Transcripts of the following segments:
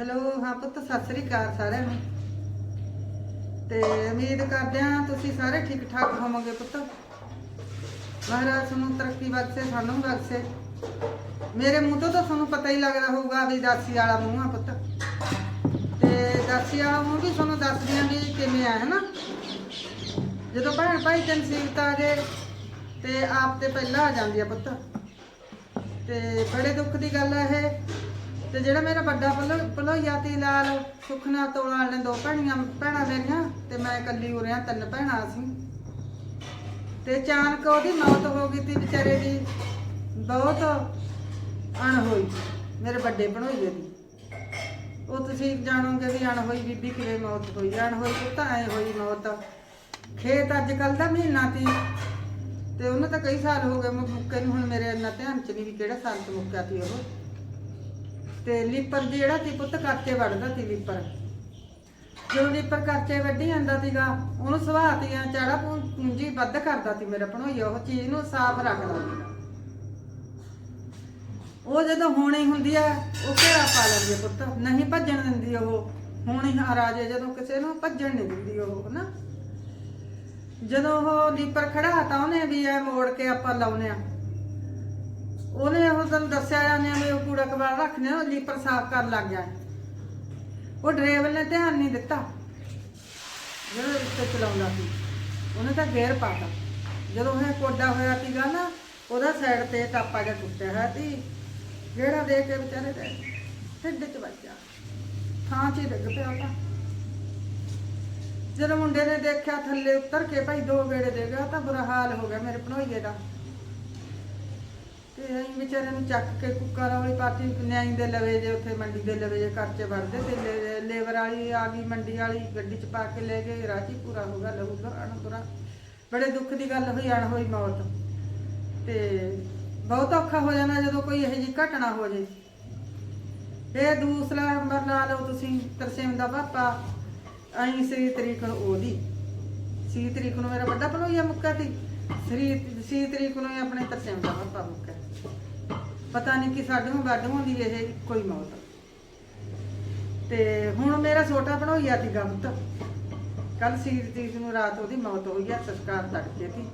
Hello, ਹਾਂ ਪੁੱਤ, ਸਤਿ ਸ੍ਰੀ ਅਕਾਲ ਸਾਰਿਆਂ ਨੂੰ। ਤੇ ਉਮੀਦ ਕਰਦੇ ਹਾਂ ਤੁਸੀਂ ਸਾਰੇ ਠੀਕ ਠਾਕ ਹੋਵੋਗੇ ਪੁੱਤ। ਮਹਾਰਾਜ ਤੁਹਾਨੂੰ ਤਰੱਕੀ ਬਖਸ਼ੇ, ਸਾਨੂੰ ਬਖਸ਼ੇ। ਮੇਰੇ ਮੂੰਹ ਤੋਂ ਤਾਂ ਤੁਹਾਨੂੰ ਪਤਾ ਹੀ ਲੱਗਦਾ ਹੋਊਗਾ ਵੀ ਦਾਸੀ ਵਾਲਾ ਮੂੰਹ ਆ ਪੁੱਤ। ਤੇ ਦਾਸੀ ਵਾਲਾ ਮੂੰਹ ਵੀ ਤੁਹਾਨੂੰ ਦੱਸਦੀ ਹਾਂ ਵੀ ਕਿਵੇਂ ਆ, ਹਨਾ? ਜਦੋਂ ਭੈਣ ਭਾਈ ਤੇ ਆ ਜੇ, ਤੇ ਆਪ ਤੇ ਪਹਿਲਾਂ ਆ ਜਾਂਦੀ ਆ ਪੁੱਤ। ਤੇ ਬੜੇ ਦੁੱਖ ਦੀ ਗੱਲ ਆ ਇਹ। ਤੇ ਜਿਹੜਾ ਮੇਰਾ ਵੱਡਾ ਭਲੋ ਭਲੋਈਆ ਤੇ ਲਾਲ, ਸੁਖਨਾ ਤੋਲਾਲ ਨੇ ਦੋ ਭੈਣੀਆਂ, ਭੈਣਾਂ ਮੇਰੀਆਂ, ਤੇ ਮੈਂ ਇਕੱਲੀ ਹੋ ਰਿਆਂ ਤਿੰਨ ਭੈਣਾਂ ਅਸੀਂ ਤੇ ਅਚਾਨਕ ਉਹਦੀ ਮੌਤ ਹੋ ਗਈ ਤੀ ਵਿਚਾਰੇ ਦੀ, ਬਹੁਤ ਅਣਹੋਈ, ਮੇਰੇ ਵੱਡੇ ਭਣੋਈਏ ਦੀ। ਉਹ ਤੁਸੀਂ ਜਾਣੋਗੇ ਵੀ ਅਣਹੋਈ ਬੀਬੀ ਕਿਵੇਂ ਮੌਤ ਹੋਈ ਅਣ ਹੋਈ ਤਾਂ ਐ ਹੋਈ ਮੌਤ। ਖੇਤ ਅੱਜ ਕੱਲ ਦਾ ਮਹੀਨਾ ਤੀ, ਤੇ ਉਹਨੂੰ ਤਾਂ ਕਈ ਸਾਲ ਹੋ ਗਏ ਮੁੱਕੇ ਨੂੰ ਹੁਣ ਮੇਰੇ ਇੰਨਾ ਧਿਆਨ ਚ ਨਹੀਂ ਵੀ ਕਿਹੜਾ ਸਾਲ ਚ ਮੁੱਕਿਆ ਤੀ ਉਹ। ਤੇ ਲੀਪਰ ਜਿਹੜਾ ਤੀ ਪੁੱਤ ਕੱਚੇ ਵੜਦਾ ਤੀ ਲੀਪਰ। ਜਦੋਂ ਲੀਪਰ ਕੱਚੇ ਵੱਢੀ ਜਾਂਦਾ ਸੀਗਾ, ਉਹਨੂੰ ਸੁਭਾਤੀਆਂ ਚਾੜਾ ਪੂੰਜੀ ਵੱਧ ਕਰਦਾ ਤੀ ਮੇਰਾ ਭਣੋਈਆ, ਉਹ ਚੀਜ਼ ਨੂੰ ਸਾਫ਼ ਰੱਖਦਾ ਸੀਗਾ ਉਹ ਜਦੋਂ ਹੋਣੀ ਹੁੰਦੀ ਆ, ਉਹ ਕਿਹੜਾ ਪਾ ਲੈਂਦੀ ਆ ਪੁੱਤ? ਨਹੀਂ ਭੱਜਣ ਦਿੰਦੀ ਉਹ। ਹੋਣੀ ਰਾਜੇ ਜਦੋਂ ਕਿਸੇ ਨੂੰ ਭੱਜਣ ਨਹੀਂ ਦਿੰਦੀ ਉਹ, ਹਨਾ? ਜਦੋਂ ਉਹ ਲੀਪਰ ਖੜਾ ਤਾਂ ਉਹਨੇ ਵੀ ਐ ਮੋੜ ਕੇ ਆਪਾਂ ਲਾਉਨੇ ਆ। ਉਹਨੇ ਉਹ ਤੁਹਾਨੂੰ ਦੱਸਿਆ ਜਾਂਦੇ ਵੀ ਉਹ ਕੂੜਾ ਕਬਾੜ ਰੱਖਨੇ ਉਹ ਲੀਪਰ ਸਾਫ਼ ਕਰਨ ਲੱਗ ਗਿਆ। ਉਹ ਡਰਾਈਵਰ ਨੇ ਧਿਆਨ ਨਹੀਂ ਦਿੱਤਾ। ਜਦੋਂ ਰਿਕਸ਼ਾ ਚਲਾਉਂਦਾ ਸੀ, ਉਹਨੇ ਤਾਂ ਗੇਅਰ ਪਾਤਾ। ਜਦੋਂ ਇਹ ਕੋਡਾ ਹੋਇਆ ਸੀਗਾ ਨਾ, ਉਹਦਾ ਸਾਈਡ ਤੇ ਟਾਪਾ ਜਿਹਾ ਟੁੱਟਿਆ ਹੋਇਆ ਸੀ। ਜਿਹੜਾ ਦੇਖ ਕੇ ਵਿਚਾਰੇ ਦੇ ਢਿੱਡ ਚ ਵੱਜਾ ਥਾਂ 'ਚ ਹੀ ਡਿੱਗ ਪਿਆ ਉਹ ਜਦੋਂ ਮੁੰਡੇ ਨੇ ਦੇਖਿਆ ਥੱਲੇ ਉਤਰ ਕੇ, ਭਾਈ ਦੋ ਗੇੜੇ ਦੇ ਗਿਆ ਤਾਂ ਬੁਰਾ ਹਾਲ ਹੋ ਗਿਆ ਮੇਰੇ ਭਣੋਈਏ ਦਾ। ਤੇ ਅਸੀਂ ਵਿਚਾਰੇ ਨੂੰ ਚੱਕ ਕੇ ਕੁੱਕਰ ਵਾਲੀ ਪਾਰਟੀ ਨਿਆਈ ਦੇ ਲਵੇ ਜੇ, ਉੱਥੇ ਮੰਡੀ ਦੇ ਲਵੇ ਜੇ, ਘਰ 'ਚ ਵੜਦੇ ਤੇ ਲੇਬਰ ਵਾਲੀ ਆ ਗਈ ਮੰਡੀ ਵਾਲੀ, ਗੱਡੀ 'ਚ ਪਾ ਕੇ ਲੈ ਗਏ, ਰਾਜੀ ਪੂਰਾ ਹੋ ਗਿਆ ਅਣਪੁਰਾ ਬੜੇ ਦੁੱਖ ਦੀ ਗੱਲ ਹੋਈ, ਅਣ ਹੋਈ ਮੌਤ। ਤੇ ਬਹੁਤ ਔਖਾ ਹੋ ਜਾਣਾ ਜਦੋਂ ਕੋਈ ਇਹੋ ਜਿਹੀ ਘਟਨਾ ਹੋ ਜੇ। ਇਹ ਦੂਸਰਾ ਨੰਬਰ ਲਾ ਲਓ ਤੁਸੀਂ, ਤਰਸੇਮ ਦਾ ਪਾਪਾ। ਅਹੀਂ ਸ੍ਰੀ ਤਰੀਕ ਨੂੰ ਉਹਦੀ। ਸੀ ਤਰੀਕ ਨੂੰ ਮੇਰਾ ਵੱਡਾ ਭਣੋਈਆ ਮੁੱਕਾ ਸੀ ਸ੍ਰੀ ਸੀ ਤਰੀਕ ਨੂੰ ਹੀ ਆਪਣੇ ਤਰਸੇਮ ਦਾ ਪਾਪਾ ਮੁੱਕਾ ਪਤਾ ਨਹੀਂ ਕਿ ਸਾਡੇ ਨੂੰ ਵੱਡ ਹੁੰਦੀ ਇਹ ਕੋਈ ਮੌਤ। ਤੇ ਹੁਣ ਮੇਰਾ ਛੋਟਾ ਭਣੋਈਆ ਸੀ ਗਮਤ। ਕੱਲ ਸੀ ਤਰੀਕ ਨੂੰ ਰਾਤ ਉਹਦੀ ਮੌਤ ਹੋਈ ਆ, ਸੰਸਕਾਰ ਤੜਕੇ ਸੀ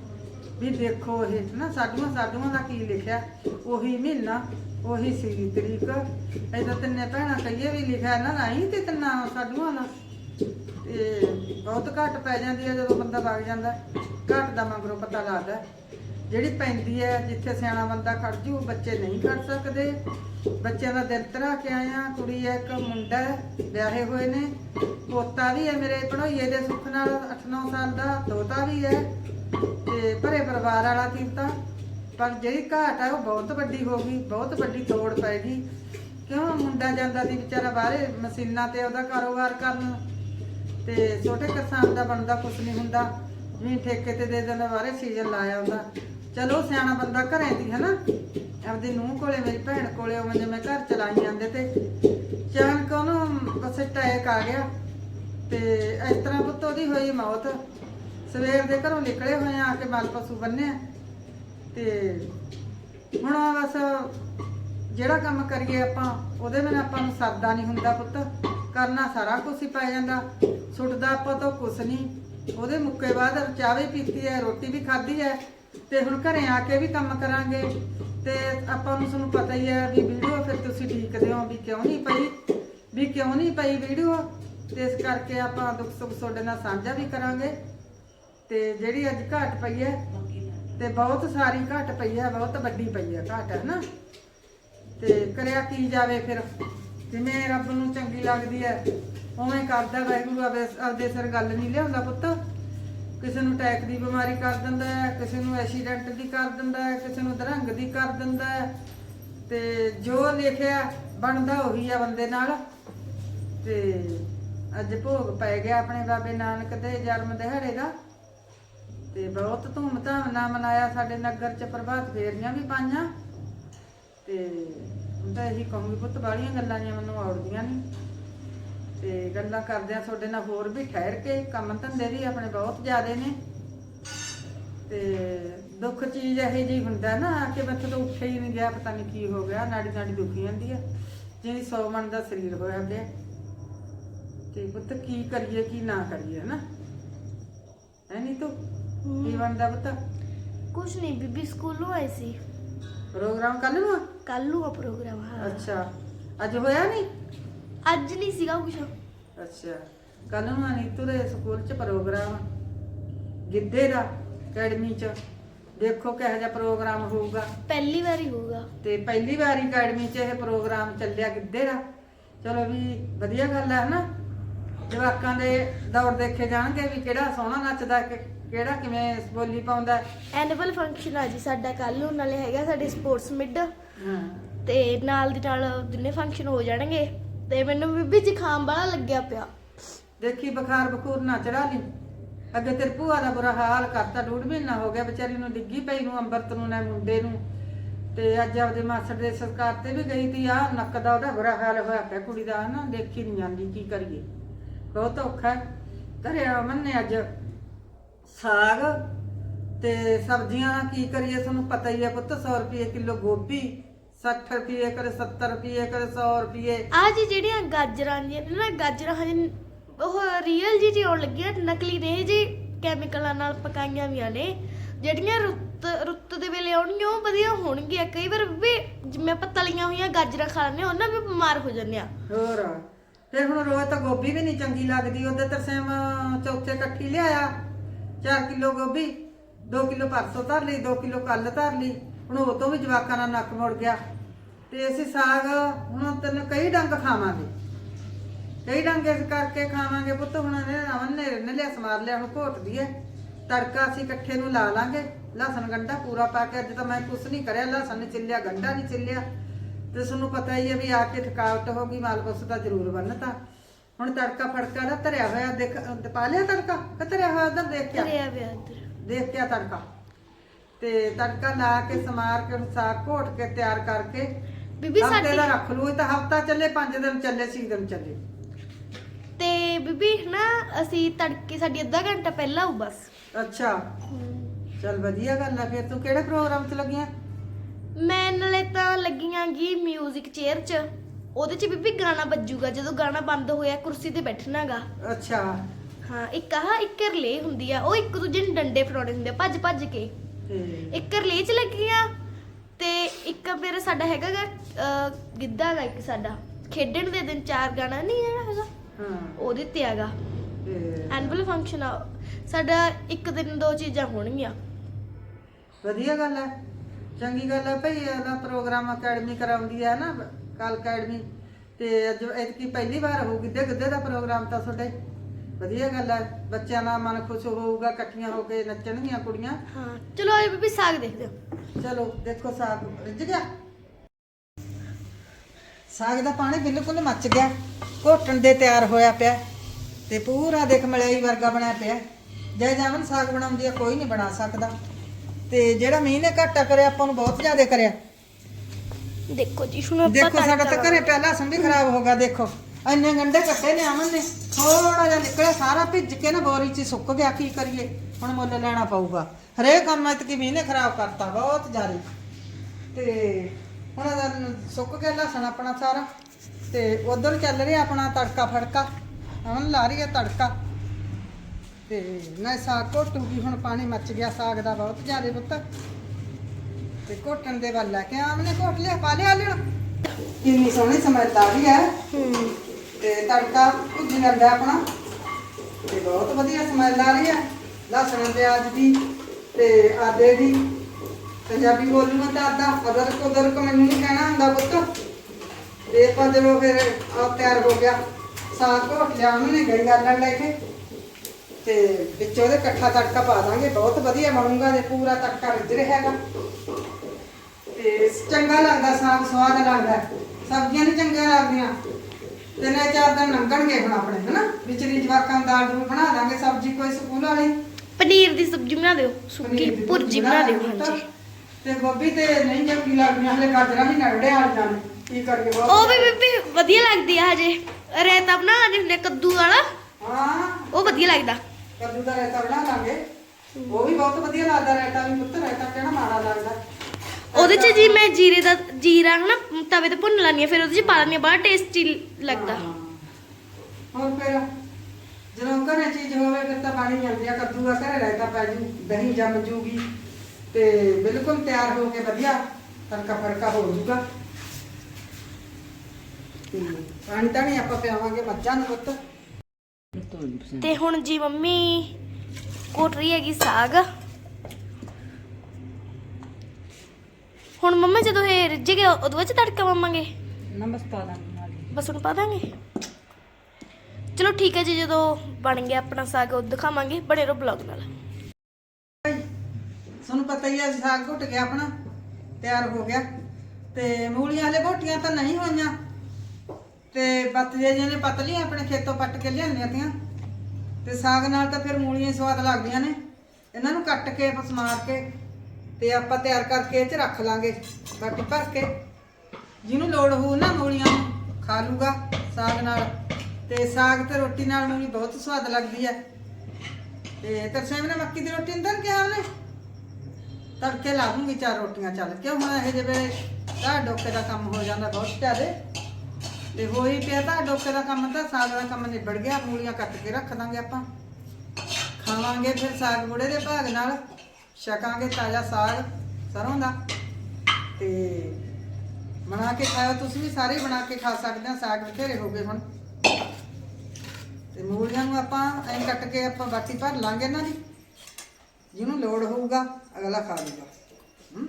ਵੀ ਦੇਖੋ ਇਹ ਨਾ, ਸਾਡੂਆਂ ਸਾਡੂਆਂ ਦਾ ਕੀ ਲਿਖਿਆ? ਉਹੀ ਮਹੀਨਾ, ਉਹੀ ਸੀ ਤਰੀਕ। ਇਹਦਾ ਤਿੰਨੇ ਭੈਣਾਂ ਕਹੀਏ ਵੀ ਲਿਖਿਆ ਨਾ ਨਹੀਂ ਤੇ ਤਿੰਨਾਂ ਸਾਡੂਆਂ ਦਾ। ਤੇ ਬਹੁਤ ਘੱਟ ਪੈ ਜਾਂਦੀ ਹੈ ਜਦੋਂ ਬੰਦਾ ਵਗ ਜਾਂਦਾ। ਘੱਟ ਦਾ ਮਗਰੋਂ ਪਤਾ ਲੱਗਦਾ ਜਿਹੜੀ ਪੈਂਦੀ ਹੈ, ਜਿੱਥੇ ਸਿਆਣਾ ਬੰਦਾ ਖੜ ਜੂ, ਬੱਚੇ ਨਹੀਂ ਖੜ ਸਕਦੇ। ਬੱਚਿਆਂ ਦਾ ਦਿਲ ਤਰਾ ਕੇ ਆਇਆ ਕੁੜੀ ਹੈ, ਇੱਕ ਮੁੰਡਾ ਵਿਆਹੇ ਹੋਏ ਨੇ। ਪੋਤਾ ਵੀ ਹੈ ਮੇਰੇ ਭਣੋਈਏ ਦੇ ਸੁੱਖ ਨਾਲ 8-9 ਸਾਲ ਦਾ ਦੋਤਾ ਵੀ ਹੈ। ਤੇ ਭਰੇ ਪਰਿਵਾਰ ਵਾਲਾ ਕੀਤਾ ਪਰ ਜਿਹੜੀ ਘਾਟ ਹੈ, ਉਹ ਬਹੁਤ ਵੱਡੀ ਹੋ ਗਈ, ਬਹੁਤ ਵੱਡੀ ਤੋੜ ਪੈ ਗਈ। ਕਿਉਂ? ਮੁੰਡਾ ਜਾਂਦਾ ਸੀ ਵਿਚਾਰਾ ਬਾਹਰੇ ਮਸ਼ੀਨਾਂ ਤੇ ਉਹਦਾ ਕਾਰੋਬਾਰ ਕਰਨ। ਤੇ ਛੋਟੇ ਕਿਸਾਨ ਦਾ ਬਣਦਾ ਕੁਛ ਨਹੀਂ ਹੁੰਦਾ। ਵੀ ਠੇਕੇ ਤੇ ਦੇ ਦਿੰਦਾ ਬਾਹਰੇ ਸੀਜ਼ਨ ਲਾਇਆ ਹੁੰਦਾ। ਚਲੋ, ਸਿਆਣਾ ਬੰਦਾ ਘਰੇ ਦੀ, ਹਨਾ? ਆਪਦੀ ਨੂੰਹ ਕੋਲੇ, ਮੇਰੀ ਭੈਣ ਕੋਲੇ, ਉਹ ਜਿਵੇਂ ਘਰ ਚਲਾਈ ਜਾਂਦੇ ਤੇ ਅਚਾਨਕ ਉਹਨੂੰ ਬਸ ਅਟੈਕ ਆ ਗਿਆ ਤੇ ਇਸ ਤਰ੍ਹਾਂ ਪੁੱਤ ਉਹਦੀ ਹੋਈ ਮੌਤ। ਸਵੇਰ ਦੇ ਘਰੋਂ ਨਿਕਲੇ ਹੋਏ ਆ ਕੇ ਮਲ ਪਸ਼ੂ ਬੰਨਿਆ। ਤੇ ਹੁਣ ਬਸ ਜਿਹੜਾ ਕੰਮ ਕਰੀਏ ਆਪਾਂ, ਉਹਦੇ ਬਿਨਾਂ ਆਪਾਂ ਨੂੰ ਸਰਦਾ ਨਹੀਂ ਹੁੰਦਾ ਪੁੱਤ। ਕਰਨਾ ਸਾਰਾ ਕੁਝ ਹੀ ਪੈ ਜਾਂਦਾ। ਸੁੱਟਦਾ ਆਪਾਂ ਤੋਂ ਕੁਛ ਨਹੀਂ। ਉਹਦੇ ਮੁੱਕੇ ਬਾਅਦ ਚਾਹ ਵੀ ਪੀਤੀ ਹੈ, ਰੋਟੀ ਵੀ ਖਾਧੀ ਹੈ, ਤੇ ਹੁਣ ਘਰੇ ਆ ਕੇ ਵੀ ਕੰਮ ਕਰਾਂਗੇ। ਤੇ ਆਪਾਂ ਨੂੰ ਤੁਹਾਨੂੰ ਪਤਾ ਹੀ ਹੈ ਵੀ ਵੀਡੀਓ ਫਿਰ ਤੁਸੀਂ ਠੀਕਦੇ ਹੋ ਵੀ ਕਿਉਂ ਨਹੀਂ ਪਈ, ਵੀ ਕਿਉਂ ਨਹੀਂ ਪਈ ਵੀਡੀਓ। ਤੇ ਇਸ ਕਰਕੇ ਆਪਾਂ ਦੁੱਖ ਸੁੱਖ ਤੁਹਾਡੇ ਨਾਲ ਸਾਂਝਾ ਵੀ ਕਰਾਂਗੇ। ਤੇ ਜਿਹੜੀ ਅੱਜ ਘਾਟ ਪਈ ਹੈ, ਤੇ ਬਹੁਤ ਸਾਰੀ ਘਾਟ ਪਈ ਹੈ, ਬਹੁਤ ਵੱਡੀ ਪਈ ਹੈ ਘਾਟ, ਹੈ ਨਾ। ਤੇ ਕਰਿਆ ਕੀ ਜਾਵੇ ਫਿਰ? ਜਿਵੇਂ ਰੱਬ ਨੂੰ ਚੰਗੀ ਲੱਗਦੀ ਹੈ ਉਵੇਂ ਕਰਦਾ ਵਾਹਿਗੁਰੂ, ਆਪਦੇ ਸਿਰ ਗੱਲ ਨਹੀਂ ਲਿਆਉਂਦਾ ਪੁੱਤ। ਕਿਸੇ ਨੂੰ ਅਟੈਕ ਦੀ ਬਿਮਾਰੀ ਕਰ ਦਿੰਦਾ ਹੈ, ਕਿਸੇ ਨੂੰ ਐਕਸੀਡੈਂਟ ਦੀ ਕਰ ਦਿੰਦਾ ਹੈ, ਕਿਸੇ ਨੂੰ ਦਰੰਗ ਦੀ ਕਰ ਦਿੰਦਾ ਹੈ। ਤੇ ਜੋ ਲਿਖਿਆ ਬਣਦਾ ਉਹੀ ਆ ਬੰਦੇ ਨਾਲ। ਤੇ ਅੱਜ ਭੋਗ ਪੈ ਗਿਆ ਆਪਣੇ ਬਾਬੇ ਨਾਨਕ ਦੇ ਜਨਮ ਦਿਹਾੜੇ ਦਾ। ਤੇ ਬਹੁਤ ਧੂਮ-ਧਾਮ ਨਾਲ ਮਨਾਇਆ ਸਾਡੇ ਨਗਰ ਚ, ਪ੍ਰਭਾਤ ਫੇਰੀਆਂ ਵੀ ਪਾਈਆਂ। ਤੇ ਹੁਣ ਇਹੀ ਕਹੂੰਗੀ ਪੁੱਤ, ਬਾਹਲੀਆਂ ਗੱਲਾਂ ਨਹੀਂ ਮੈਨੂੰ ਆਉੜਦੀਆਂ ਨਹੀਂ ਤੇ ਗੱਲਾਂ ਕਰਦਿਆਂ ਤੁਹਾਡੇ ਨਾਲ ਹੋਰ ਵੀ ਠਹਿਰ ਕੇ ਕੰਮ ਧੰਦੇ ਵੀ ਆਪਣੇ ਬਹੁਤ ਜ਼ਿਆਦੇ ਨੇ। ਤੇ ਦੁੱਖ ਚੀਜ਼ ਇਹੋ ਜਿਹੀ ਹੁੰਦਾ ਨਾ ਕਿ ਮੈਥੋਂ ਤਾਂ ਉੱਠਿਆ ਹੀ ਨਹੀਂ ਗਿਆ ਪਤਾ ਨਹੀਂ ਕੀ ਹੋ ਗਿਆ ਨਾੜੀ ਨਾੜੀ ਦੁਖੀ ਜਾਂਦੀ ਹੈ ਜਿਹਦੀ 100 ਮਣ ਦਾ ਸਰੀਰ ਹੋਇਆ ਪਿਆ। ਤੇ ਪੁੱਤ ਕੀ ਕਰੀਏ ਕੀ ਨਾ ਕਰੀਏ ਹਨਾ? ਐ ਨਹੀਂ ਤੂੰ? ਕੀ ਬਣਦਾ ਪੁੱਤ? ਕੁਛ ਨਹੀਂ ਬੀਬੀ ਸਕੂਲੋਂ ਆਈ ਸੀ। ਪ੍ਰੋਗਰਾਮ ਕੱਲ ਨੂੰ ਆ? ਕੱਲ ਨੂੰ ਆ ਪ੍ਰੋਗਰਾਮ ਹਾਂ। ਅੱਛਾ। ਅੱਜ ਹੋਇਆ ਨਹੀਂ ਅੱਜ ਨਹੀਂ ਸੀਗਾ ਕੁਛ। ਅੱਛਾ ਕੱਲ ਨੂੰ ਆ ਨੀਤੂ ਦੇ ਸਕੂਲ 'ਚ ਪ੍ਰੋਗਰਾਮ ਗਿੱਧੇ ਦਾ ਅਕੈਡਮੀ 'ਚ। ਦੇਖੋ ਕਿਹੋ ਜਿਹਾ ਪ੍ਰੋਗਰਾਮ ਹੋਊਗਾ। ਪਹਿਲੀ ਵਾਰੀ ਹੋਊਗਾ। ਤੇ ਪਹਿਲੀ ਵਾਰੀ ਅਕੈਡਮੀ 'ਚ ਇਹ ਪ੍ਰੋਗਰਾਮ ਚੱਲਿਆ ਗਿੱਧੇ ਦਾ। ਚਲੋ ਵੀ ਵਧੀਆ ਗੱਲ ਹੈ ਨਾ। ਜਵਾਕਾਂ ਦੇ ਦੌੜ ਦੇਖੇ ਜਾਣਗੇ ਵੀ ਕਿਹੜਾ ਸੋਹਣਾ ਨੱਚਦਾ ਕਿ ਕਿਹੜਾ ਕਿਵੇਂ ਬੋਲੀ ਪਾਉਂਦਾ। ਐਨੂਅਲ ਫੰਕਸ਼ਨ ਆ ਜੀ ਸਾਡਾ ਕੱਲ ਨੂੰ ਨਾਲੇ ਹੈਗਾ ਸਾਡੇ ਸਪੋਰਟਸ ਮਿਡ ਹਾਂ। ਤੇ ਨਾਲ ਦੀ ਨਾਲ ਜਿੰਨੇ ਫੰਕਸ਼ਨ ਹੋ ਜਾਣਗੇ ਤੇ ਮੈਨੂੰ ਬੀਬੀ ਜ਼ੁਕਾਮ ਬੜਾ ਲੱਗਿਆ ਪਿਆ। ਦੇਖੀ ਬੁਖਾਰ ਬਖੂਰ ਨਾ ਚੜਾ ਲਈ। ਅੱਗੇ ਤੇਰੀ ਭੂਆ ਦਾ ਬੁਰਾ ਹਾਲ ਕਰਤਾ, ਡੂਢ ਮਹੀਨਾ ਹੋ ਗਿਆ ਵਿਚਾਰੀ ਨੂੰ ਡਿੱਗੀ ਪਈ ਨੂੰ ਅੰਬਰਤ ਨੂੰ ਨਾ ਮੁੰਡੇ ਨੂੰ। ਤੇ ਅੱਜ ਆਪਦੇ ਮਾਸੜ ਦੇ ਸਰਕਾਰ ਤੇ ਵੀ ਗਈ ਤੀ ਆ ਨੱਕ ਦਾ ਉਹਦਾ ਬੁਰਾ ਹਾਲ ਹੋਇਆ ਪਿਆ ਕੁੜੀ ਦਾ, ਨਾ ਦੇਖੀ ਨਹੀਂ ਜਾਂਦੀ ਕੀ ਕਰੀਏ। ਬਹੁਤ ਔਖਾ ਹੈ। ਘਰੇ ਅਮਨ ਨੇ ਅੱਜ ਸਾਗ ਤੇ ਸਬਜ਼ੀਆਂ, ਕੀ ਕਰੀਏ, ਤੁਹਾਨੂੰ ਪਤਾ ਹੀ ਆ ਪੁੱਤ 100 ਰੁਪਏ ਕਿਲੋ ਗੋਭੀ 60 ਰੁਪਏ ਕਰੇ 70 ਰੁਪਏ ਕਰੇ 100 ਰੁਪਏ। ਆ ਜੀ ਜਿਹੜੀਆਂ ਗਾਜਰਾਂ ਦੀਆਂ ਨੇ ਨਾ ਗਾਜਰਾਂ ਹਜੇ ਉਹ ਰੀਅਲ ਜੀ ਜੀ ਆਉਣ ਲੱਗੀਆਂ ਨਕਲੀ ਨੇ ਜੀ ਕੈਮੀਕਲਾਂ ਨਾਲ ਪਕਾਈਆਂ ਵੀਆਂ ਨੇ। ਜਿਹੜੀਆਂ ਰੁੱਤ ਰੁੱਤ ਦੇ ਵੇਲੇ ਆਉਣਗੀਆਂ ਉਹ ਵਧੀਆ ਹੋਣਗੀਆਂ। ਕਈ ਵਾਰ ਵੀ ਜਿਵੇਂ ਆਪਾਂ ਤਲੀਆਂ ਹੋਈਆਂ ਗਾਜਰਾਂ ਖਾ ਲੈਂਦੇ ਉਹਨਾਂ ਵੀ ਬਿਮਾਰ ਹੋ ਜਾਂਦੇ ਆ ਹੋਰ ਫਿਰ ਹੁਣ ਰੋਜ਼ ਤਾਂ ਗੋਭੀ ਵੀ ਨਹੀਂ ਚੰਗੀ ਲੱਗਦੀ। ਉਹਦੇ ਤਰਸੇਮ ਚੌਥੇ ਇਕੱਠੀ ਲਿਆਇਆ। 4 ਕਿਲੋ ਗੋਭੀ 2 ਕਿਲੋ ਪਰਸੋਂ ਧਰ ਲਈ 2 ਕਿਲੋ ਕੱਲ ਧਰ ਲਈ। ਹੁਣ ਉਹ ਤੋਂ ਵੀ ਜਵਾਕਾਂ ਦਾ ਨੱਕ ਮੁੜ ਗਿਆ। ਤੇ ਅਸੀਂ ਸਾਗ ਹੁਣ ਤੈਨੂੰ ਕਈ ਡੰਗ ਖਾਵਾਂਗੇ। ਕਈ ਡੰਗ ਇਸ ਕਰਕੇ ਖਾਵਾਂਗੇ ਪੁੱਤ ਹੁਣ ਇਹਨੇ ਅਮਨ ਨੇ ਰਿੰਨ ਲਿਆ ਸਮਾਰ ਲਿਆ ਹੁਣ ਘੋਟਦੀ ਐ ਤੜਕਾ ਅਸੀਂ ਇਕੱਠੇ ਨੂੰ ਲਾ ਲਾਂਗੇ। ਲਸਣ ਗੰਡਾ ਪੂਰਾ ਪਾ ਕੇ ਅੱਜ ਤਾਂ ਮੈਂ ਕੁਛ ਨਹੀਂ ਕਰਿਆ ਲਸਣ ਨਹੀਂ ਚਿੱਲਿਆ ਗੰਡਾ ਨਹੀਂ ਚਿੱਲਿਆ। ਤੇ ਤੁਹਾਨੂੰ ਪਤਾ ਹੀ ਹੈ ਵੀ ਆ ਕੇ ਥਕਾਵਟ ਹੋ ਗਈ ਮਾਲ ਬਸ ਦਾ ਜ਼ਰੂਰ ਬੰਨਤਾ। ਹੁਣ ਤੜਕਾ ਫੜਕਾ ਦਾ ਧਰਿਆ ਹੋਇਆ ਦੇਖ ਪਾ ਲਿਆ ਤੜਕਾ? ਕਿ ਧਰਿਆ ਹੋਇਆ ਉਧਰ? ਦੇਖ ਕੇ ਆ। ਕਰਿਆ ਪਿਆ ਇੱਧਰ। ਦੇਖ ਕੇ ਤੜਕਾ। ਤੇ ਤੜਕਾ ਲਾ ਕੇ ਸਮਾਰ ਕੇ ਸਾਗ ਘੋਟ ਕੇ ਤਿਆਰ ਕਰਕੇ ਬੀਬੀ ਹਫ਼ਤੇ ਸਾਡੀ ਦਾ ਰੱਖ ਲੂ ਇਹ ਤਾਂ ਹਫਤਾ ਚੱਲੇ 5 ਦਿਨ ਚੱਲੇ 6 ਦਿਨ ਚੱਲੇ। ਤੇ ਬੀਬੀ ਨਾ ਅਸੀਂ ਤੜਕੇ ਸਾਡੀ ਅੱਧਾ ਘੰਟਾ ਪਹਿਲਾਂ ਆਉ ਬਸ। ਅੱਛਾ ਚੱਲ ਵਧੀਆ ਗੱਲ ਆ ਫਿਰ ਤੂੰ ਕਿਹੜੇ ਪ੍ਰੋਗਰਾਮ 'ਚ ਲੱਗੀਆਂ ਮੈਂ ਨਾਲੇ ਤਾਂ ਲੱਗੀਆਂ ਗੀ 뮤직 ਚੇਅਰ 'ਚ। ਉਹਦੇ 'ਚ ਬੀਬੀ ਗਾਣਾ ਵੱਜੂਗਾ ਜਦੋਂ ਗਾਣਾ ਬੰਦ ਹੋਇਆ ਕੁਰਸੀ ਤੇ ਬੈਠਣਾਗਾ ਅੱਛਾ। ਹਾਂ ਇੱਕ ਆਹ ਇੱਕ ਰਲੇ ਹੁੰਦੀ ਆ ਉਹ ਇੱਕ ਦੂਜੇ ਨੂੰ ਡੰਡੇ ਫੜਾਉਣੇ ਹੁੰਦੇ ਆ ਭੱਜ ਭੱਜ ਕੇ। ਇੱਕ ਰਲੇ 'ਚ ਲੱਗੀਆਂ ਤੇ ਇੱਕ ਫਿਰ ਸਾਡਾ ਹੈਗਾ ਗਾ, ਅਹ, ਗਿੱਧਾ ਗਾ ਇੱਕ ਸਾਡਾ। ਖੇਡਣ ਦੇ ਦਿਨ ਚਾਰ ਗਾਣਾ ਨਹੀਂ ਹੈਗਾ ਹਾਂ। ਉਹਦੇ ਤੇ ਹੈਗਾ ਐਨੂਅਲ ਫੰਕਸ਼ਨ ਆ। ਸਾਡਾ ਇੱਕ ਦਿਨ ਦੋ ਚੀਜ਼ਾਂ ਹੋਣਗੀਆਂ। ਵਧੀਆ ਗੱਲ ਹੈ ਚੰਗੀ ਗੱਲ ਹੈ ਭਈ ਇਹਦਾ ਪ੍ਰੋਗਰਾਮ ਅਕੈਡਮੀ ਕਰਾਉਂਦੀ ਹੈ ਨਾ ਕੱਲ ਅਕੈਡਮੀ ਤੇ ਅੱਜ ਇਤਕੀ ਪਹਿਲੀ ਵਾਰ ਹੋਊਗੀ ਗਿੱਧੇ ਗਿੱਧੇ ਦਾ ਪ੍ਰੋਗਰਾਮ ਤਾਂ ਤੁਹਾਡੇ ਵਧੀਆ ਗੱਲ ਹੈ। ਬੱਚਿਆਂ ਦਾ ਮਨ ਖੁਸ਼ ਹੋਊਗਾ ਇਕੱਠੀਆਂ ਹੋ ਕੇ ਨੱਚਣਗੀਆਂ ਕੁੜੀਆਂ। ਹਾਂ ਚਲੋ ਆਜੋ ਬੀਬੀ ਸਾਗ ਦੇਖਦੇ ਹਾਂ ਚਲੋ ਦੇਖੋ ਸਾਗ ਰਿੱਝ ਗਿਆ। ਸਾਗ ਦਾ ਪਾਣੀ ਬਿਲਕੁਲ ਮੱਚ ਗਿਆ। ਘੋਟਣ ਦੇ ਤਿਆਰ ਹੋਇਆ ਪਿਆ। ਤੇ ਪੂਰਾ ਦੇਖ ਮਲਾਈ ਵਰਗਾ ਬਣਿਆ ਪਿਆ। ਜੈ ਜਾਵਨ ਸਾਗ ਬਣਾਉਂਦੀ ਆ ਕੋਈ ਨਹੀਂ ਬਣਾ ਸਕਦਾ। ਤੇ ਜਿਹੜਾ ਮੀਂਹ ਨੇ ਘਾਟਾ ਕਰਿਆ ਆਪਾਂ ਨੂੰ ਬਹੁਤ ਜ਼ਿਆਦਾ ਕਰਿਆ। ਦੇਖੋ ਜੀ ਆਪਾਂ ਦੇਖੋ ਸਾਡਾ ਤਾਂ ਘਰੇ ਪਹਿਲਾ ਸੰਭੀ ਖਰਾਬ ਹੋ ਗਿਆ ਦੇਖੋ। ਇੰਨੇ ਗੰਡੇ ਕੱਟੇ ਨੇ ਅਮਨ ਨੇ। ਥੋੜਾ ਜਿਹਾ ਨਿਕਲਿਆ, ਸਾਰਾ ਭਿੱਜ ਕੇ ਨਾ ਬੋਰੀ 'ਚ ਸੁੱਕ ਗਿਆ, ਕੀ ਕਰੀਏ? ਹੁਣ ਮੁੱਲ ਲੈਣਾ ਪਊਗਾ। ਹਰੇਕ ਕੰਮ ਐਤਕੀ ਮੀਂਹ ਨੇ ਖਰਾਬ ਕਰਤਾ, ਬਹੁਤ ਜ਼ਿਆਦਾ। ਤੇ ਹੁਣ ਇਹਦਾ ਸੁੱਕ ਗਿਆ ਲਸਣ ਆਪਣਾ ਸਾਰਾ, ਤੇ ਉਧਰ ਚੱਲ ਰਿਹਾ ਆਪਣਾ ਤੜਕਾ ਫੜਕਾ। ਅਮਨ ਲਾ ਰਹੀ ਹੈ ਤੜਕਾ। ਤੇ ਮੈਂ ਸਾਗ ਘੋਟੂਗੀ, ਹੁਣ ਪਾਣੀ ਮੱਚ ਗਿਆ ਸਾਗ ਦਾ ਬਹੁਤ ਜ਼ਿਆਦਾ ਪੁੱਤ। ਤੇ ਘੋਟਣ ਦੇ ਵੱਲ ਲੈ ਕੇ ਆਮਨੇ ਘੋਟ ਲਿਆ, ਪਾ ਲਿਆ ਲੈਣ ਕਿੰਨੀ ਸੋਹਣੀ ਸਮਝ ਆ ਰਹੀ ਹੈ। ਹੂੰ। ਤੇ ਤੜਕਾ ਭੁੱਜ ਜਾਂਦਾ ਆਪਣਾ। ਤੇ ਬਹੁਤ ਵਧੀਆ ਸਮੈਲ ਆ ਰਹੀ ਹੈ ਲਸਣ, ਪਿਆਜ਼ ਦੀ ਤੇ ਆਦੇ ਦੀ। ਪੰਜਾਬੀ ਬੋਲੂਗਾ ਤਾਂ ਆਦਾ ਅਦਰਕ ਉਦਰਕ ਮੈਨੂੰ ਨਹੀਂ ਕਹਿਣਾ ਹੁੰਦਾ ਪੁੱਤ। ਤੇ ਆਪਾਂ ਜਦੋਂ ਫਿਰ ਆ ਤਿਆਰ ਹੋ ਗਿਆ, ਸਾਗ ਘੋਟ ਲਿਆ, ਉਹਨੇ ਗਈ ਗੱਲ ਲੈ ਕੇ। ਤੇ ਵਿੱਚ ਉਹਦੇ ਇਕੱਠਾ ਤੜਕਾ ਪਾ ਦਾਂਗੇ। ਬਹੁਤ ਵਧੀਆ ਬਣੂਗਾ ਤੇ ਪੂਰਾ ਤੜਕਾ ਰਿੱਝ ਰਿਹਾ ਹੈਗਾ ਤੇ ਚੰਗਾ ਲੱਗਦਾ, ਸਾਗ ਸਵਾਦ ਲੱਗਦਾ। ਸਬਜ਼ੀਆਂ ਨਹੀਂ ਚੰਗੀਆਂ ਲੱਗਦੀਆਂ। ਤਿੰਨੇ ਚਾਰ ਦਿਨ ਲੰਘਣਗੇ ਹੁਣ ਆਪਣੇ ਹਨਾ? ਵਿਚਲੀ ਜਵਾਕਾਂ ਦਾਲ ਦੂਲ ਬਣਾ ਦਾਂਗੇ ਸਬਜ਼ੀ ਕੋਈ ਸਕੂਲ ਵਾਲੀ। ਪਨੀਰ ਦੀ ਸਬਜ਼ੀ ਬਣਾ ਦਿਓ ਸੁੱਕੀ ਪਨੀਰ ਦੀ ਭੁਰਜੀ ਬਣਾ ਦਿਓ ਹਾਂਜੀ। ਤੇ ਗੋਭੀ ਤੇ ਨਹੀਂ ਚੰਗੀ ਲੱਗਦੀਆਂ ਹਲੇ ਗਾਜਰਾਂ ਵੀ ਨੜੜੇ ਆ ਜਾਣ ਕੀ ਬਹੁਤ ਉਹ ਵੀ ਬੀਬੀ ਵਧੀਆ ਲੱਗਦੀ ਆ ਹਜੇ ਰਾਇਤਾ ਬਣਾ ਦੇ ਹੁੰਦੇ ਕੱਦੂ ਵਾਲਾ। ਹਾਂ। ਉਹ ਵਧੀਆ ਲੱਗਦਾ। ਕੱਦੂ ਦਾ ਰਾਇਤਾ ਬਣਾ ਲਾਂਗੇ। ਉਹ ਵੀ ਬਹੁਤ ਵਧੀਆ ਲੱਗਦਾ ਰਾਇਤਾ ਵੀ ਪੁੱਤ ਰਾਇਤਾ ਕਿਹੜਾ ਮਾੜਾ ਲੱਗਦਾ। ਉਹਦੇ ਚ ਜੀ ਮੈਂ ਜੀਰੇ ਦਾ ਜੀਰਾ ਹਨਾ ਤਵੇ ਤੇ ਭੁੰਨ ਲੈਣੀ ਆ ਫਿਰ ਉਹਦੇ ਚ ਪਾ ਲੈਣੀ ਆ ਬੜਾ ਟੇਸਟੀ ਲੱਗਦਾ। ਹਾਂ। ਹੋਰ ਫਿਰ ਜਦੋਂ ਘਰੇ ਚੀਜ਼ ਹੋਵੇ ਫਿਰ ਤਾਂ ਬਣ ਹੀ ਜਾਂਦੀ ਆ ਕੱਦੂ ਆ ਘਰੇ ਰਹਿ ਤਾਂ ਪੈ ਜੂ ਦਹੀਂ ਜੰਮ ਜੂਗੀ ਤੇ ਬਿਲਕੁਲ ਤਿਆਰ ਹੋ ਕੇ ਵਧੀਆ ਤੜਕਾ ਫੜਕਾ ਹੋ ਜੂਗਾ। ਤੇ ਪਾਣੀ ਤਾਂ ਨਹੀਂ ਆਪਾਂ ਪਿਆਵਾਂਗੇ ਮੱਝਾਂ ਨੂੰ ਪੁੱਤ। ਤੇ ਹੁਣ ਜੀ ਮੰਮੀ ਕੋਟ ਰਹੀ ਹੈਗੀ ਸਾਗ। ਹੁਣ ਮੰਮਾ ਜਦੋਂ ਇਹ ਰਿੱਝ ਗਿਆ ਉਹਦੇ ਵਿੱਚ ਤੜਕਾ ਮਾਮਾਂਗੇ। ਨਮਸ ਪਾ ਦਾਂਗੇ ਨਾਲ ਹੀ। ਬਸ ਹੁਣ ਪਾ ਦਾਂਗੇ। ਚਲੋ ਠੀਕ ਹੈ ਜੀ ਜਦੋਂ ਬਣ ਗਿਆ ਆਪਣਾ ਸਾਗ ਉਹ ਦਿਖਾਵਾਂਗੇ ਬਣੇ ਰਹੋ ਬਲੌਗ ਨਾਲ। ਤੁਹਾਨੂੰ ਪਤਾ ਹੀ ਹੈ ਸਾਗ ਘੁੱਟ ਗਿਆ ਆਪਣਾ ਤਿਆਰ ਹੋ ਗਿਆ। ਤੇ ਮੂਲੀਆਂ ਵਾਲੇ ਬੋਟੀਆਂ ਤਾਂ ਨਹੀਂ ਹੋਈਆਂ। ਤੇ ਪਤਲੀਆਂ ਜਿਹੀਆਂ ਨੇ ਪਤਲੀਆਂ ਆਪਣੇ ਖੇਤੋਂ ਪੱਟ ਕੇ ਲਿਆਂਦੀਆਂ ਤੀਆਂ। ਤੇ ਸਾਗ ਨਾਲ ਤਾਂ ਫਿਰ ਮੂਲੀਆਂ ਹੀ ਸਵਾਦ ਲੱਗਦੀਆਂ ਨੇ। ਇਹਨਾਂ ਨੂੰ ਕੱਟ ਕੇ ਆਪਾਂ ਸਮਾਰ ਕੇ ਤੇ ਆਪਾਂ ਤਿਆਰ ਕਰਕੇ ਇਹ ਚ ਰੱਖ ਲਾਂਗੇ ਬਾਟੀ ਭਰ ਕੇ ਜਿਹਨੂੰ ਲੋੜ ਹੋਊ ਨਾ ਮੂਲੀਆਂ ਨੂੰ ਖਾ ਲੂਗਾ ਸਾਗ ਨਾਲ। ਤੇ ਸਾਗ ਤੇ ਰੋਟੀ ਨਾਲ ਮੂਲੀ ਬਹੁਤ ਸਵਾਦ ਲੱਗਦੀ ਹੈ ਤੇ ਤਰਸੇਮ ਨੇ ਮੱਕੀ ਦੀ ਰੋਟੀ ਅੰਦਰ ਕਿਹਾ ਉਹਨੇ? ਤੜਕੇ ਲਾ ਦੂੰਗੀ ਚਾਰ ਰੋਟੀਆਂ ਚੱਲ। ਕਿਉਂ ਹੁਣ ਇਹ ਜਿਵੇਂ ਤਾਂ ਡੋਕੇ ਦਾ ਕੰਮ ਹੋ ਜਾਂਦਾ ਬਹੁਤ ਜ਼ਿਆਦੇ। ਤੇ ਹੋਈ ਪਿਆ ਤਾਂ ਡੋਕੇ ਦਾ ਕੰਮ ਤਾਂ ਸਾਗ ਦਾ ਕੰਮ ਨਿਬੜ ਗਿਆ। ਮੂਲੀਆਂ ਕੱਟ ਕੇ ਰੱਖ ਦਾਂਗੇ ਆਪਾਂ। ਖਾਵਾਂਗੇ ਫਿਰ ਸਾਗ ਬੁੜੇ ਦੇ ਭਾਗ ਨਾਲ। ਛਕਾਂਗੇ ਤਾਜ਼ਾ ਸਾਗ ਸਰੋਂ ਦਾ। ਤੇ ਬਣਾ ਕੇ ਖਾਓ ਤੁਸੀਂ ਵੀ ਸਾਰੇ ਬਣਾ ਕੇ ਖਾ ਸਕਦੇ ਆ ਸਾਗ ਬਥੇਰੇ ਹੋ ਗਏ ਹੁਣ। ਤੇ ਮੂਲੀਆਂ ਨੂੰ ਆਪਾਂ ਐਂ ਕੱਟ ਕੇ ਆਪਾਂ ਬਾਕੀ ਭਰ ਲਾਂਗੇ ਇਹਨਾਂ ਦੀ। ਜਿਹਨੂੰ ਲੋੜ ਹੋਊਗਾ, ਅਗਲਾ ਖਾ ਲੂਗਾ ਹਮ?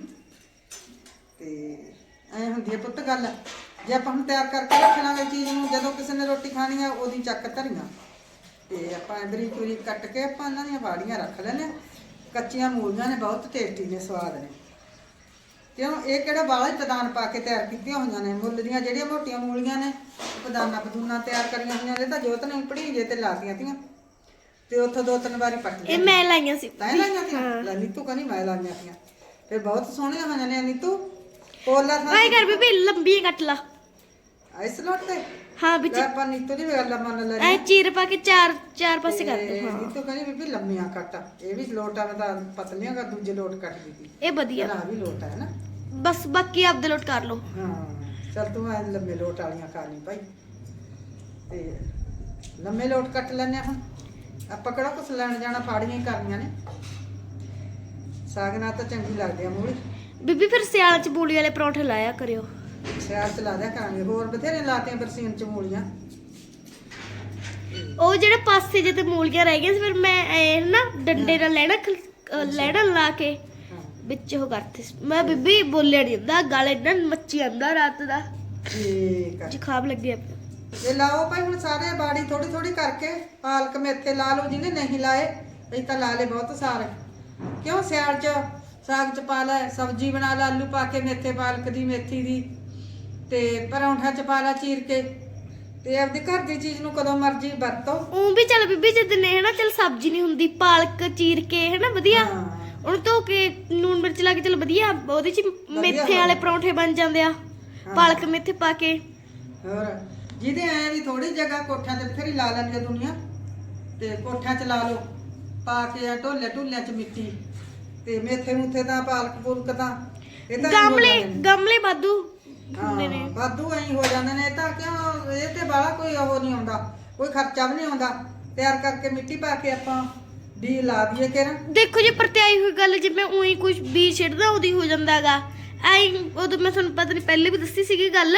ਤੇ ਐ ਹੁੰਦੀ ਹੈ ਪੁੱਤ ਗੱਲ। ਜੇ ਆਪਾਂ ਹੁਣ ਤਿਆਰ ਕਰਕੇ ਰੱਖ ਲਾਂਗੇ ਚੀਜ਼ ਨੂੰ, ਜਦੋਂ ਕਿਸੇ ਨੇ ਰੋਟੀ ਖਾਣੀ ਆ, ਉਹਦੀ ਚੱਕ ਧਰੀਆਂ। ਤੇ ਆਪਾਂ ਬਰੀਕ ਬਰੀਕ ਕੱਟ ਕੇ ਆਪਾਂ ਇਹਨਾਂ ਦੀਆਂ ਬਾੜੀਆਂ ਰੱਖ ਲੈਣੇ ਆ। ਕੱਚੀਆਂ ਮੂਲੀਆਂ ਨੇ ਬਹੁਤ ਟੇਸਟੀ ਨੇ ਸਵਾਦ ਨੇ। ਕਿਉਂ ਇਹ ਕਿਹੜਾ ਬਾਲਾ ਹੀ ਪਦਾਨ ਪਾ ਕੇ ਤਿਆਰ ਕੀਤੀਆਂ ਹੋਈਆਂ ਨੇ? ਮੁੱਲ ਦੀਆਂ ਜਿਹੜੀਆਂ ਮੋਟੀਆਂ ਮੂਲੀਆਂ ਨੇ ਪਦਾਨਾ ਪਦੂਨਾ ਤਿਆਰ ਕਰੀਆਂ ਹੋਈਆਂ ਨੇ ਤਾਂ ਜੋਤ ਨੇ ਪੜੀਜੇ ਤੇ ਲਾਤੀਆਂ ਤੀਆਂ। ਤੇ ਉੱਥੋਂ ਦੋ ਤਿੰਨ ਵਾਰੀ ਪੱਟ ਇਹ ਮੈਂ ਲਾਈਆਂ ਸੀ। ਤੈਂ ਲਾਈਆਂ ਤੀਆਂ? ਲੈ ਨੀਤੂ ਕਨੀ ਮੈਂ ਲਾਈਆਂ ਤੀਆਂ। ਫਿਰ ਬਹੁਤ ਸੋਹਣੀਆਂ ਹੋਈਆਂ ਨੇ ਨੀਤੂ। ਕੋਲਾ ਆਏ ਕਰ ਬੀਬੀ ਲੰਬੀ ਕੱਟ ਲਾ। ਇਸ ਲੋਟ ਤੇ? ਹਾਂ ਵਿੱਚ ਲੈ ਆਪਾਂ ਨੀਤੂ ਦੀ ਵੀ ਗੱਲ ਮੰਨ ਲੈ ਐ ਚੀਰ ਪਾ ਕੇ ਚਾਰ ਚਾਰ ਪਾਸੇ ਕਰ ਤੇ ਦੋ ਹਾਂ। ਨੀਤੂ ਕਹਿੰਦੀ ਬੀਬੀ ਲੰਮੀਆਂ ਕੱਟ ਇਹ ਵੀ ਲੋਟਾਂ ਦਾ ਪਤਲੀਆਂ ਕਰ ਦੂਜੇ ਲੋਟ ਕੱਟ ਦਿੱਤੀ ਇਹ ਵਧੀਆ। ਇਹਦਾ ਵੀ ਲੋਟ ਹੈ ਨਾ? ਬਸ ਬਾਕੀ ਆਪਦੇ ਲੋਟ ਕਰ ਲਓ। ਹਾਂ ਚੱਲ ਤੂੰ ਐ ਲੰਮੇ ਲੋਟ ਵਾਲੀਆਂ ਖਾ ਲਈ ਭਾਈ। ਤੇ ਲੰਮੇ ਲੋਟ ਕੱਟ ਲੈਣੇ ਹੁਣ। ਆਪਾਂ ਕਿਹੜਾ ਕੁਛ ਲੈਣ ਜਾਣਾ ਫਾੜੀਆਂ ਹੀ ਕਰਨੀਆਂ ਨੇ। ਸਾਗ ਨਾਲ ਤਾਂ ਚੰਗੀ ਲੱਗਦੀ ਆ ਮੂਲੀ। ਬੀਬੀ ਫਿਰ ਸਿਆਲ ਚ ਬੂਲੀ ਵਾਲੇ ਪਰੌਂਠੇ ਲਾਇਆ ਕਰਿਓ। ਸਿਆਲ ਚ ਲਾ ਦਿਆ ਕਰਾਂਗੇ। ਹੋਰ ਬਥੇਰੇ ਲਾਤੀਆਂ ਬਰਸੀਨ ਚ ਮੂਲੀਆਂ। ਉਹ ਜਿਹੜੇ ਪਾਸੇ ਜਿੱਤੇ ਮੂਲੀਆਂ ਰਹਿ ਗਈਆਂ ਸੀ ਫਿਰ ਮੈਂ ਐ ਨਾ ਡੰਡੇ ਨਾਲ ਲੈਣਾ ਲੈਣਾ ਲਾ ਕੇ ਵਿੱਚ ਉਹ ਕਰਤੇ ਸੀ। ਮੈਂ ਬੀਬੀ ਬੋਲਿਆ ਨਹੀਂ ਹੁੰਦਾ ਗਲ ਇੰਨਾ ਮੱਚੀ ਜਾਂਦਾ ਰਾਤ ਦਾ। ਠੀਕ ਆ। ਜ਼ੁਕਾਮ ਲੱਗਿਆ ਇਹ ਲਾਓ ਭਾਈ ਹੁਣ ਸਾਰੇ ਬਾੜੀ ਥੋੜੀ ਥੋੜੀ ਕਰਕੇ ਪਾਲਕ ਮੇਥੇ ਲਾ ਲਓ ਜਿਹਨੇ ਨਹੀਂ ਲਾਏ ਅਸੀਂ ਤਾਂ ਲਾ ਲੇ ਬਹੁਤ ਸਾਰੇ। ਕਿਉਂ? ਸਿਆਲ ਚ ਸਾਗ ਚ ਪਾ ਲੈ ਸਬਜ਼ੀ ਬਣਾ ਲਾ ਆਲੂ ਪਾ ਕੇ ਮੇਥੇ ਪਾਲਕ ਦੀ ਮੇਥੀ ਦੀ। ਤੇ ਪਰੌਂਠਾ ਚ ਪਾ ਲਾ ਚੀਰ ਕੇ ਤੇ ਆਪਦੀ ਘਰ ਦੀ ਚੀਜ਼ ਨੂੰ ਕਦੋਂ ਮਰਜ਼ੀ ਵਰਤੋ। ਉਹ ਵੀ ਚੱਲ ਬੀਬੀ ਜਦ ਨੇ ਹਨਾ ਚੱਲ ਸਬਜ਼ੀ ਨਹੀਂ ਹੁੰਦੀ ਪਾਲਕ ਚੀਰ ਕੇ ਹਨਾ ਵਧੀਆ। ਹਾਂ। ਉਹਨੂੰ ਧੋ ਕੇ ਨੂਨ ਮਿਰਚ ਲਾ ਕੇ ਚੱਲ ਵਧੀਆ ਉਹਦੇ ਚ ਮੇਥੇ ਵਾਲੇ ਪਰੌਂਠੇ ਬਣ ਜਾਂਦੇ ਆ ਪਾਲਕ ਮੇਥੇ ਪਾ ਕੇ। ਹੋਰ ਜਿਹਦੇ ਐ ਵੀ ਥੋੜੀ ਜਗ੍ਹਾ ਕੋਠਿਆਂ ਤੇ ਬਥੇਰੀ ਲਾ ਲੈਂਦੀ ਆ ਦੁਨੀਆ ਤੇ ਕੋਠਿਆਂ 'ਚ ਲਾ ਲਓ ਪਾ ਕੇ ਆ ਢੋਲੇ ਢੁੱਲਿਆਂ 'ਚ ਮਿੱਟੀ ਤੇ ਮੇਥੇ ਮੂਥੇ ਤਾਂ ਪਾਲਕ ਪੁਲਕ ਤਾਂ ਇਹ ਤਾਂ ਐਂ ਹੋ ਗਮਲੇ ਨੇ। ਗਮਲੇ ਵਾਧੂ। ਹਾਂ ਵਾਧੂ ਐਂ ਹੋ ਜਾਂਦੇ ਨੇ ਇਹ ਤਾਂ ਕਿਉਂ ਇਹ ਤੇ ਬਾਲਾ ਕੋਈ ਉਹ ਨਹੀਂ ਆਉਂਦਾ ਕੋਈ ਖਰਚਾ ਵੀ ਨਹੀਂ ਆਉਂਦਾ। ਤਿਆਰ ਕਰਕੇ ਮਿੱਟੀ ਪਾ ਕੇ ਆਪਾਂ ਵੀ ਲਾ ਦਈਏ ਕਿਰਨ। ਦੇਖੋ ਜੀ ਪਰਤਿਆਈ ਹੋਈ ਗੱਲ ਜਿਵੇਂ ਉਹੀ ਕੁਝ ਬੀਜ ਛਿੜਦਾ ਉਹਦੀ ਹੋ ਜਾਂਦਾਗਾ ਐ ਉਦੋਂ ਮੈਂ ਤੁਹਾਨੂੰ ਪਤਾ ਨਹੀਂ ਪਹਿਲੇ ਵੀ ਦੱਸੀ ਸੀਗੀ ਗੱਲ।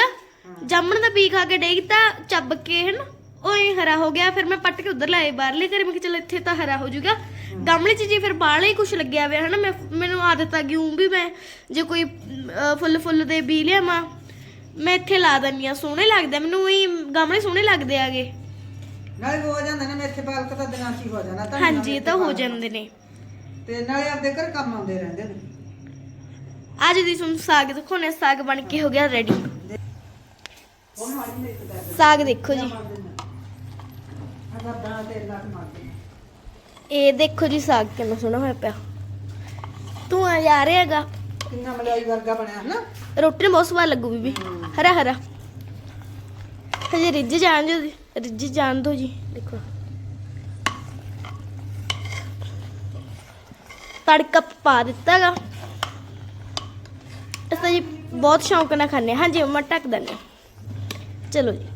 ਜਾਮਣ ਦਾ ਬੀ ਖਾ ਕੇ ਡੇਗਤਾ ਚੱਬ ਕੇ ਹਨ ਉਹੀ ਹਰਾ ਹੋ ਗਿਆ ਫਿਰ ਮੈਂ ਪੱਟ ਕੇ ਉਧਰ ਲਾਏ ਬਾਹਰਲੇ ਘਰੇ ਮੈਂ ਕਿ ਚਲ ਇੱਥੇ ਤਾਂ ਹਰਾ ਹੋ ਜਾਊਗਾ ਗਮਲੇ 'ਚ ਜੀ ਫਿਰ ਬਾਹਲੇ ਹੀ ਕੁਝ ਲੱਗਿਆ ਹੋਇਆ ਹਨਾ ਮੈਂ ਮੈਨੂੰ ਆਦਤ ਆ ਗਈ ਊਂ ਵੀ ਮੈਂ ਜੇ ਕੋਈ ਫੁੱਲ ਫੁੱਲ ਦੇ ਬੀ ਲਿਆਵਾਂ ਮੈਂ ਇੱਥੇ ਲਾ ਦਿੰਦੀ ਆ ਸੋਹਣੇ ਲੱਗਦੇ ਆ, ਮੈਨੂੰ ਉਹੀ ਗਮਲੇ ਸੋਹਣੇ ਲੱਗਦੇ ਆਗੇ। ਨਾਲੇ ਹੋ ਜਾਂਦੇ ਨੇ ਮੇਥੇ ਪਾਲਕ ਤਾਂ ਦਿਨਾਂ 'ਚ ਹੀ ਹੋ ਜਾਣਾ ਧਨੀਆ, ਹਾਂਜੀ ਇਹ ਮੇਥੇ ਤਾਂ ਹੋ ਪਾਲਕ। ਜਾਂਦੇ ਨੇ। ਤੇ ਨਾਲੇ ਆਪਦੇ ਘਰ ਕੰਮ ਆਉਂਦੇ ਰਹਿੰਦੇ ਨੇ। ਅੱਜ ਦੀ ਤੁਹਾਨੂੰ ਸਾਗ ਦਿਖਾਉਣੇ ਸਾਗ ਬਣ ਕੇ ਹੋ ਗਿਆ ਰੈਡੀ ਸਾਗ ਦੇਖੋ ਜੀ। ਅਗਰ ਦਾ ਮਾਰਦੇ ਇਹ ਦੇਖੋ ਜੀ ਸਾਗ ਕਿੰਨਾ ਸੋਹਣਾ ਹੋਇਆ ਪਿਆ। ਤੂੰ ਆ ਜਾ ਰਿਹਾ ਹੈਗਾ। ਕਿੰਨਾ ਮਲਾਈ ਵਰਗਾ ਬਣਿਆ ਹਨਾ? ਰੋਟੀ ਨੂੰ ਬਹੁਤ ਸਵਾਦ ਲੱਗੂ ਬੀਬੀ। ਹਰਾ ਹਰਾ। ਹਜੇ ਰਿੱਝ ਜਾਣ ਜੋ। ਰਿੱਝ ਜਾਣ ਦੋ ਜੀ ਦੇਖੋ। ਤੜਕਾ ਪਾ ਦਿੱਤਾਗਾ। ਅਸੀਂ ਜੀ ਬਹੁਤ ਸ਼ੌਂਕ ਨਾਲ ਖਾਂਦੇ ਹਾਂ। ਹਾਂਜੀ ਮੰਮਾ ਢੱਕ ਦਿੰਦੇ ਹਾਂ। ਚਲੋ ਜੀ।